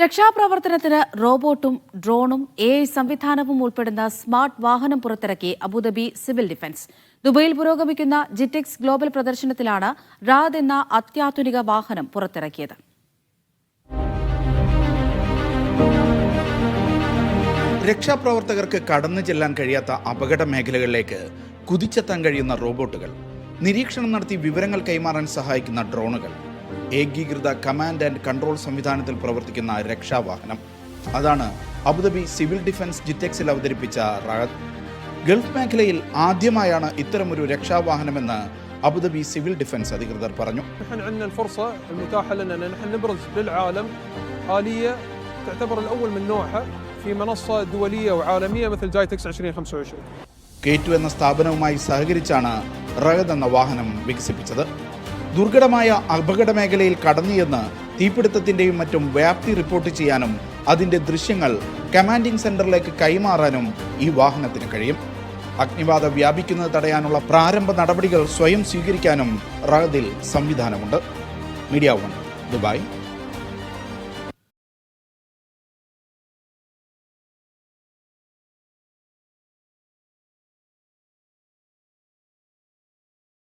രക്ഷാപ്രവർത്തനത്തിന് റോബോട്ടും ഡ്രോണും A I സംവിധാനവും ഉൾപ്പെടുന്ന സ്മാർട്ട് വാഹനം പുറത്തിറക്കി അബുദാബി സിവിൽ ഡിഫൻസ്. ദുബൈയിൽ പുരോഗമിക്കുന്ന ജിറ്റെക്സ് ഗ്ലോബൽ പ്രദർശനത്തിലാണ് റാദ് എന്ന അത്യാധുനിക വാഹനം പുറത്തിറക്കിയത്. രക്ഷാപ്രവർത്തകർക്ക് കടന്നു ചെല്ലാൻ കഴിയാത്ത അപകട മേഖലകളിലേക്ക് കുതിച്ചെത്താൻ കഴിയുന്ന റോബോട്ടുകൾ. നിരീക്ഷണം നടത്തി വിവരങ്ങൾ കൈമാറാൻ സഹായിക്കുന്ന ഡ്രോണുകൾ. ഏകീകൃത കമാൻഡ് ആൻഡ് കൺട്രോൾ സംവിധാനത്തിൽ പ്രവർത്തിക്കുന്ന രക്ഷാവാഹനം അതാണ് അബുദാബി സിവിൽ ഡിഫൻസ് ജിറ്റെക്സിൽ അവതരിപ്പിച്ച റാദ് ഗൾഫ് മേഖലയിൽ ആദ്യമായാണ് ഇത്തരമൊരു രക്ഷാവാഹനമെന്ന് അബുദാബി സിവിൽ ഡിഫൻസ് അധികൃതർ പറഞ്ഞു نحن عندنا الفرصة المتاحة لنا أن نحن نبرز للعالم آلية تعتبر الأول من نوعها في منصة دولية وعالمية مثل جايتكس 2025 കേറ്റു എന്ന സ്ഥാപനവുമായി സഹകരിച്ചാണ് റഗദ് എന്ന വാഹനം വികസിപ്പിച്ചത് ദുർഘടമായ അപകട മേഖലയിൽ കടന്നിയെന്ന് തീപിടുത്തത്തിന്റെയും മറ്റും വ്യാപ്തി റിപ്പോർട്ട് ചെയ്യാനും അതിന്റെ ദൃശ്യങ്ങൾ കമാൻഡിംഗ് സെന്ററിലേക്ക് കൈമാറാനും ഈ വാഹനത്തിന് കഴിയും. അഗ്നിബാധ വ്യാപിക്കുന്നത് തടയാനുള്ള പ്രാരംഭ നടപടികൾ സ്വയം സ്വീകരിക്കാനും റാദിൽ സംവിധാനമുണ്ട്. Media One Dubai.